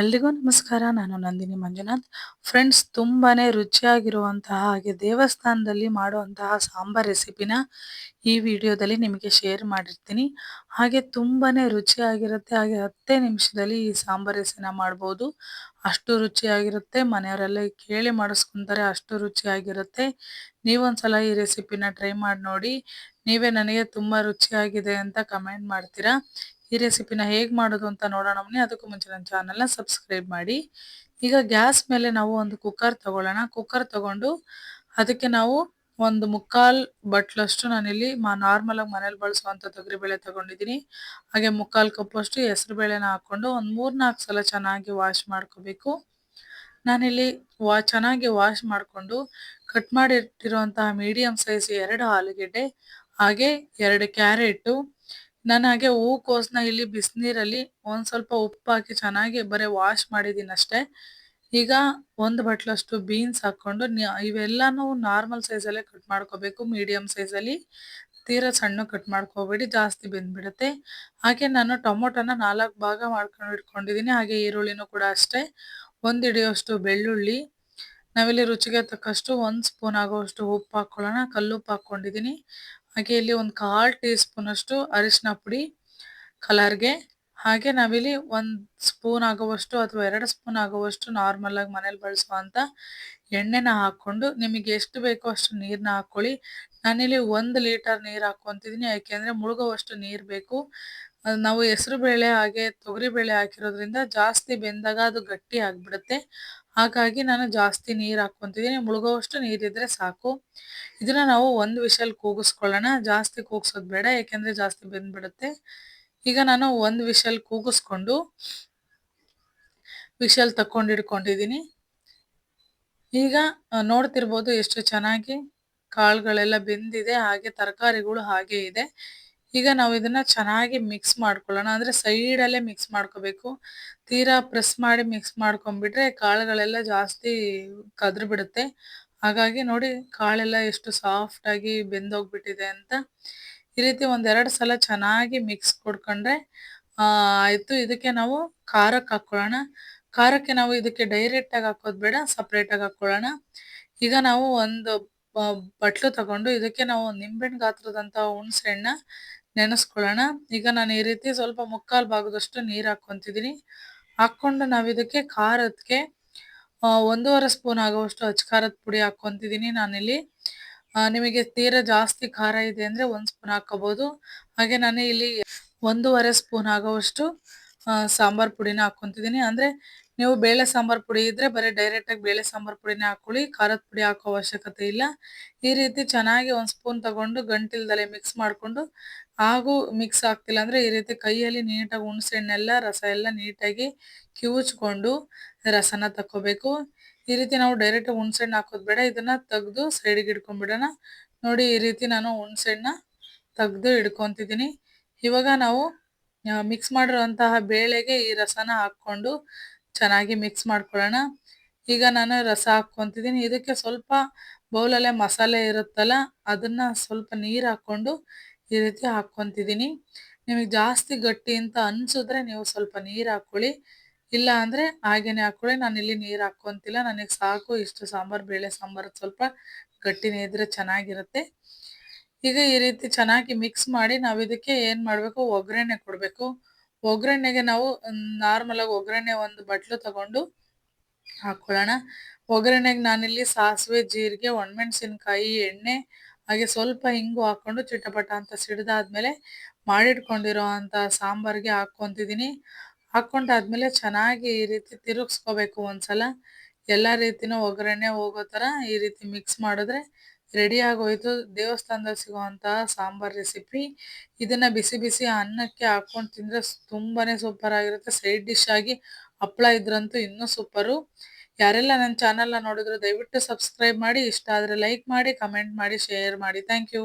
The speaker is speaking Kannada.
ಎಲ್ರಿಗೂ ನಮಸ್ಕಾರ, ನಾನು ನಂದಿನಿ ಮಂಜುನಾಥ್. ಫ್ರೆಂಡ್ಸ್ ತುಂಬಾನೇ ರುಚಿಯಾಗಿರುವಂತಹ ಹಾಗೆ ದೇವಸ್ಥಾನದಲ್ಲಿ ಮಾಡುವಂತಹ ಸಾಂಬಾರ್ ರೆಸಿಪಿನ ಈ ವಿಡಿಯೋದಲ್ಲಿ ನಿಮಗೆ ಶೇರ್ ಮಾಡಿರ್ತೀನಿ. ಹಾಗೆ ತುಂಬಾನೇ ರುಚಿಯಾಗಿರುತ್ತೆ, ಹಾಗೆ ಹತ್ತೇ ನಿಮಿಷದಲ್ಲಿ ಈ ಸಾಂಬಾರ್ ರೆಸಿನ ಮಾಡ್ಬೋದು. ಅಷ್ಟು ರುಚಿಯಾಗಿರುತ್ತೆ, ಮನೆಯವರೆಲ್ಲ ಕೇಳಿ ಮಾಡಿಸ್ಕೊಂತಾರೆ, ಅಷ್ಟು ರುಚಿಯಾಗಿರುತ್ತೆ. ನೀವೊಂದ್ಸಲ ಈ ರೆಸಿಪಿನ ಟ್ರೈ ಮಾಡಿ ನೋಡಿ. ನೀವೇ ನನಗೆ ತುಂಬಾ ರುಚಿಯಾಗಿದೆ ಅಂತ ಕಮೆಂಟ್ ಮಾಡ್ತೀರಾ? ಈ ರೆಸಿಪಿನ ಹೇಗೆ ಮಾಡೋದು ಅಂತ ನೋಡೋಣ ಬನ್ನಿ. ಅದಕ್ಕೂ ಮುಂಚೆ ನನ್ನ ಚಾನಲ್ನ ಸಬ್ಸ್ಕ್ರೈಬ್ ಮಾಡಿ. ಈಗ ಗ್ಯಾಸ್ ಮೇಲೆ ನಾವು ಒಂದು ಕುಕ್ಕರ್ ತಗೊಳ್ಳೋಣ. ಕುಕ್ಕರ್ ತಗೊಂಡು ಅದಕ್ಕೆ ನಾವು ಒಂದು ಮುಕ್ಕಾಲ್ ಬಟ್ಲಷ್ಟು ನಾನಿಲ್ಲಿ ನಾರ್ಮಲ್ ಆಗಿ ಮನೇಲಿ ಬಳಸುವಂಥ ತೊಗರಿಬೇಳೆ ತಗೊಂಡಿದ್ದೀನಿ. ಹಾಗೆ ಮುಕ್ಕಾಲು ಕಪ್ಪಷ್ಟು ಹೆಸರು ಬೇಳೆನ ಹಾಕೊಂಡು ಒಂದು ಮೂರ್ನಾಲ್ಕು ಸಲ ಚೆನ್ನಾಗಿ ವಾಶ್ ಮಾಡ್ಕೋಬೇಕು. ನಾನಿಲ್ಲಿ ವಾ ಚೆನ್ನಾಗಿ ವಾಶ್ ಮಾಡಿಕೊಂಡು ಕಟ್ ಮಾಡಿಟ್ಟಿರುವಂತಹ ಮೀಡಿಯಮ್ ಸೈಜ್ ಎರಡು ಆಲೂಗೆಡ್ಡೆ ಹಾಗೆ ಎರಡು ಕ್ಯಾರೆಟು ನಾನು ಹಾಗೆ ಹೂಕೋಸನ್ನ ಇಲ್ಲಿ ಬಿಸಿನೀರಲ್ಲಿ ಒಂದು ಸ್ವಲ್ಪ ಉಪ್ಪು ಹಾಕಿ ಚೆನ್ನಾಗಿ ಬರೀ ವಾಶ್ ಮಾಡಿದ್ದೀನಿ ಅಷ್ಟೇ. ಈಗ ಒಂದು ಬಟ್ಲಷ್ಟು ಬೀನ್ಸ್ ಹಾಕ್ಕೊಂಡು ಇವೆಲ್ಲನೂ ನಾರ್ಮಲ್ ಸೈಜಲ್ಲೇ ಕಟ್ ಮಾಡ್ಕೋಬೇಕು ಮೀಡಿಯಮ್ ಸೈಜಲ್ಲಿ ತೀರಾ ಸಣ್ಣ ಕಟ್ ಮಾಡ್ಕೋಬೇಡಿ, ಜಾಸ್ತಿ ಬೆಂದ್ಬಿಡುತ್ತೆ. ಹಾಗೆ ನಾನು ಟೊಮೊಟೊನ ನಾಲ್ಕು ಭಾಗ ಮಾಡ್ಕೊಂಡು ಇಟ್ಕೊಂಡಿದ್ದೀನಿ ಹಾಗೆ ಈರುಳ್ಳಿನೂ ಕೂಡ ಅಷ್ಟೇ. ಒಂದು ಹಿಡಿಯೋಷ್ಟು ಬೆಳ್ಳುಳ್ಳಿ. ನಾವಿಲ್ಲಿ ರುಚಿಗೆ ತಕ್ಕಷ್ಟು ಒಂದು ಸ್ಪೂನ್ ಆಗೋಷ್ಟು ಉಪ್ಪು ಹಾಕ್ಕೊಳ್ಳೋಣ. ಕಲ್ಲುಪ್ಪು ಹಾಕ್ಕೊಂಡಿದ್ದೀನಿ ಹಾಗೆ ಇಲ್ಲಿ ಒಂದು ಕಾಲ್ ಟೀ ಸ್ಪೂನ್ ಅಷ್ಟು ಅರಿಶಿನ ಪುಡಿ, ಕಲರ್ಗೆ. ಹಾಗೆ ನಾವಿಲ್ಲಿ ಒಂದು ಸ್ಪೂನ್ ಆಗುವಷ್ಟು ಅಥವಾ ಎರಡು ಸ್ಪೂನ್ ಆಗುವಷ್ಟು ನಾರ್ಮಲ್ ಆಗಿ ಮನೇಲಿ ಬಳಸುವಂತ ಎಣ್ಣೆನ ಹಾಕೊಂಡು ನಿಮಗೆ ಎಷ್ಟು ಬೇಕೋ ಅಷ್ಟು ನೀರನ್ನ ಹಾಕೊಳ್ಳಿ ನಾನಿಲ್ಲಿ ಒಂದು ಲೀಟರ್ ನೀರು ಹಾಕೊಂತಿದ್ದೀನಿ ಯಾಕೆಂದ್ರೆ ಮುಳುಗುವಷ್ಟು ನೀರು ಬೇಕು. ನಾವು ಹೆಸರು ಬೇಳೆ ಹಾಗೆ ತೊಗರಿ ಬೇಳೆ ಹಾಕಿರೋದ್ರಿಂದ ಜಾಸ್ತಿ ಬೆಂದಾಗ ಅದು ಗಟ್ಟಿ ಆಗ್ಬಿಡುತ್ತೆ. ಹಾಗಾಗಿ ನಾನು ಜಾಸ್ತಿ ನೀರು ಹಾಕ್ಕೊತಿದ್ದೀನಿ ಮುಳುಗೋವಷ್ಟು ನೀರಿದ್ರೆ ಸಾಕು. ಇದನ್ನ ನಾವು ಒಂದು ವಿಷಲ್ ಕೂಗಿಸ್ಕೊಳ್ಳೋಣ. ಜಾಸ್ತಿ ಕೂಗ್ಸೋದು ಬೇಡ, ಯಾಕೆಂದ್ರೆ ಜಾಸ್ತಿ ಬೆಂದ್ಬಿಡುತ್ತೆ. ಈಗ ನಾನು ಒಂದು ವಿಷಲ್ ಕೂಗಿಸ್ಕೊಂಡು ವಿಷಲ್ ತಕ್ಕೊಂಡಿಡ್ಕೊಂಡಿದ್ದೀನಿ ಈಗ ನೋಡ್ತಿರ್ಬೋದು ಎಷ್ಟು ಚೆನ್ನಾಗಿ ಕಾಳುಗಳೆಲ್ಲ ಬೆಂದಿದೆ, ಹಾಗೆ ತರಕಾರಿಗಳು ಹಾಗೆ ಇದೆ. ಈಗ ನಾವು ಇದನ್ನ ಚೆನ್ನಾಗಿ ಮಿಕ್ಸ್ ಮಾಡ್ಕೊಳ್ಳೋಣ. ಅಂದ್ರೆ ಸೈಡ್ ಅಲ್ಲೇ ಮಿಕ್ಸ್ ಮಾಡ್ಕೋಬೇಕು. ತೀರಾ ಪ್ರೆಸ್ ಮಾಡಿ ಮಿಕ್ಸ್ ಮಾಡ್ಕೊಂಡ್ಬಿಟ್ರೆ ಕಾಳುಗಳೆಲ್ಲ ಜಾಸ್ತಿ ಕದ್ರು ಬಿಡುತ್ತೆ. ಹಾಗಾಗಿ ನೋಡಿ ಕಾಳೆಲ್ಲ ಎಷ್ಟು ಸಾಫ್ಟ್ ಆಗಿ ಬೆಂದೋಗ್ಬಿಟ್ಟಿದೆ ಅಂತ. ಈ ರೀತಿ ಒಂದೆರಡು ಸಲ ಚೆನ್ನಾಗಿ ಮಿಕ್ಸ್ ಕೊಡ್ಕೊಂಡ್ರೆ ಆಯಿತು. ಇದಕ್ಕೆ ನಾವು ಖಾರಕ್ಕೆ ಹಾಕೊಳ್ಳೋಣ ಖಾರಕ್ಕೆ ನಾವು ಇದಕ್ಕೆ ಡೈರೆಕ್ಟ್ ಆಗಿ ಹಾಕೋದು ಬೇಡ ಸಪ್ರೇಟ್ ಆಗಿ ಹಾಕೊಳ್ಳೋಣ ಈಗ ನಾವು ಒಂದು ಬಟ್ಲು ತಗೊಂಡು ಇದಕ್ಕೆ ನಾವು ನಿಂಬೆಹಣ್ಣು ಗಾತ್ರದಂತ ಹುಣಸೆ ಹಣ್ಣ ನೆನೆಸ್ಕೊಳ್ಳೋಣ. ಈಗ ನಾನು ಈ ರೀತಿ ಸ್ವಲ್ಪ ಮುಕ್ಕಾಲು ಭಾಗದಷ್ಟು ನೀರು ಹಾಕ್ಕೊತಿದ್ದೀನಿ. ಹಾಕೊಂಡು ನಾವು ಇದಕ್ಕೆ ಖಾರಕ್ಕೆ ಒಂದೂವರೆ ಸ್ಪೂನ್ ಆಗುವಷ್ಟು ಅಚ್ಚ ಖಾರದ ಪುಡಿ ಹಾಕ್ಕೊತಿದ್ದೀನಿ ನಾನಿಲ್ಲಿ. ನಿಮಗೆ ತೀರಾ ಜಾಸ್ತಿ ಖಾರ ಇದೆ ಅಂದ್ರೆ ಒಂದು ಸ್ಪೂನ್ ಹಾಕೋಬೋದು ಹಾಗೆ ನಾನು ಇಲ್ಲಿ ಒಂದೂವರೆ ಸ್ಪೂನ್ ಆಗೋವಷ್ಟು ಸಾಂಬಾರ್ ಪುಡಿನ ಹಾಕ್ಕೊತಿದ್ದೀನಿ. ಅಂದ್ರೆ ನೀವು ಬೇಳೆ ಸಾಂಬಾರ್ ಪುಡಿ ಇದ್ರೆ ಬರೀ ಡೈರೆಕ್ಟ್ ಆಗಿ ಬೇಳೆ ಸಾಂಬಾರ್ ಪುಡಿನ ಹಾಕೊಳ್ಳಿ. ಖಾರದ ಪುಡಿ ಹಾಕೋ ಅವಶ್ಯಕತೆ ಇಲ್ಲ. ಈ ರೀತಿ ಚೆನ್ನಾಗಿ ಒಂದು ಸ್ಪೂನ್ ತಗೊಂಡು ಗಂಟಿಲ್ದಲೆ ಮಿಕ್ಸ್ ಮಾಡ್ಕೊಂಡು ಹಾಗೂ ಮಿಕ್ಸ್ ಆಗ್ತಿಲ್ಲ ಅಂದ್ರೆ ಈ ರೀತಿ ಕೈಯಲ್ಲಿ ನೀಟಾಗಿ ಹುಣಸೆ ಹಣ್ಣೆಲ್ಲ, ರಸ ಎಲ್ಲ ನೀಟಾಗಿ ಕಿವುಚ್ಕೊಂಡು ರಸನ ತಕ್ಕೋಬೇಕು. ಈ ರೀತಿ ನಾವು ಡೈರೆಕ್ಟ್ ಹುಣಸೆಹಣ್ಣು ಹಾಕೋದು ಬೇಡ, ಇದನ್ನ ತೆಗೆದು ಸೈಡಿಗೆ ಇಡ್ಕೊಂಡ್ಬಿಡೋಣ ನೋಡಿ ಈ ರೀತಿ ನಾನು ಹುಣ್ಸೆಹಣ್ಣ ತೆಗೆದು ಇಡ್ಕೊತಿದ್ದೀನಿ ಇವಾಗ ನಾವು ಮಿಕ್ಸ್ ಮಾಡಿರುವಂತಹ ಬೇಳೆಗೆ ಈ ರಸನ ಹಾಕ್ಕೊಂಡು ಚೆನ್ನಾಗಿ ಮಿಕ್ಸ್ ಮಾಡ್ಕೊಳ್ಳೋಣ. ಈಗ ನಾನು ರಸ ಹಾಕ್ಕೊತಿದ್ದೀನಿ. ಇದಕ್ಕೆ ಸ್ವಲ್ಪ ಬೌಲಲ್ಲೇ ಮಸಾಲೆ ಇರುತ್ತಲ್ಲ, ಅದನ್ನ ಸ್ವಲ್ಪ ನೀರು ಹಾಕ್ಕೊಂಡು ಈ ರೀತಿ ಹಾಕ್ಕೊತಿದ್ದೀನಿ. ನಿಮಗೆ ಜಾಸ್ತಿ ಗಟ್ಟಿ ಅಂತ ಅನಿಸಿದ್ರೆ ನೀವು ಸ್ವಲ್ಪ ನೀರು ಹಾಕ್ಕೊಳ್ಳಿ. ಇಲ್ಲ ಅಂದ್ರೆ ಹಾಗೇನೆ ಹಾಕ್ಕೊಳ್ಳಿ. ನಾನು ಇಲ್ಲಿ ನೀರು ಹಾಕೊಂತಿಲ್ಲ ನನಗೆ ಸಾಕು. ಇಷ್ಟು ಸಾಂಬಾರು, ಬೇಳೆ ಸಾಂಬಾರು ಸ್ವಲ್ಪ ಗಟ್ಟಿನೇ ಇದ್ರೆ ಚೆನ್ನಾಗಿರುತ್ತೆ. ಈಗ ಈ ರೀತಿ ಚೆನ್ನಾಗಿ ಮಿಕ್ಸ್ ಮಾಡಿ ನಾವು ಇದಕ್ಕೆ ಏನು ಮಾಡಬೇಕು? ಒಗ್ಗರಣೆ ಕೊಡಬೇಕು. ಒಗ್ಗರಣೆಗೆ ನಾವು ನಾರ್ಮಲಾಗಿ ಒಗ್ಗರಣೆ ಒಂದು ಬಟ್ಲು ತಗೊಂಡು ಹಾಕ್ಕೊಳ್ಳೋಣ ಒಗ್ಗರಣೆಗೆ ನಾನಿಲ್ಲಿ ಸಾಸಿವೆ, ಜೀರಿಗೆ, ಒಣಮೆಣಸಿನ್ಕಾಯಿ, ಎಣ್ಣೆ ಹಾಗೆ ಸ್ವಲ್ಪ ಹಿಂಗು ಹಾಕೊಂಡು ಚಿಟಪಟ ಅಂತ ಸಿಡಿದಾದ್ಮೇಲೆ ಮಾಡಿಟ್ಕೊಂಡಿರೋ ಅಂತ ಸಾಂಬಾರ್ಗೆ ಹಾಕೊಂತಿದ್ದೀನಿ ಹಾಕೊಂಡಾದ್ಮೇಲೆ ಚೆನ್ನಾಗಿ ಈ ರೀತಿ ತಿರುಗಿಸ್ಕೋಬೇಕು ಒಂದ್ಸಲ. ಎಲ್ಲ ರೀತಿನೂ ಒಗ್ಗರಣೆ ಹೋಗೋ ಥರ ಈ ರೀತಿ ಮಿಕ್ಸ್ ಮಾಡಿದ್ರೆ ರೆಡಿ ಆಗೋಯ್ತು. ದೇವಸ್ಥಾನದಲ್ಲಿ ಸಿಗುವಂತಹ ಸಾಂಬಾರ್ ರೆಸಿಪಿ ಇದನ್ನ ಬಿಸಿ ಬಿಸಿ ಅನ್ನಕ್ಕೆ ಹಾಕೊಂಡು ತಿಂದ್ರೆ ತುಂಬಾನೇ ಸೂಪರ್ ಆಗಿರುತ್ತೆ. ಸೈಡ್ ಡಿಶ್ ಆಗಿ ಹಪ್ಳ ಇದ್ರಂತೂ ಇನ್ನೂ ಸೂಪರು ಯಾರೆಲ್ಲ ನನ್ನ ಚಾನೆಲ್ನ ನೋಡಿದ್ರು ದಯವಿಟ್ಟು ಸಬ್ಸ್ಕ್ರೈಬ್ ಮಾಡಿ, ಇಷ್ಟ ಆದರೆ ಲೈಕ್ ಮಾಡಿ ಕಮೆಂಟ್ ಮಾಡಿ ಶೇರ್ ಮಾಡಿ. Thank you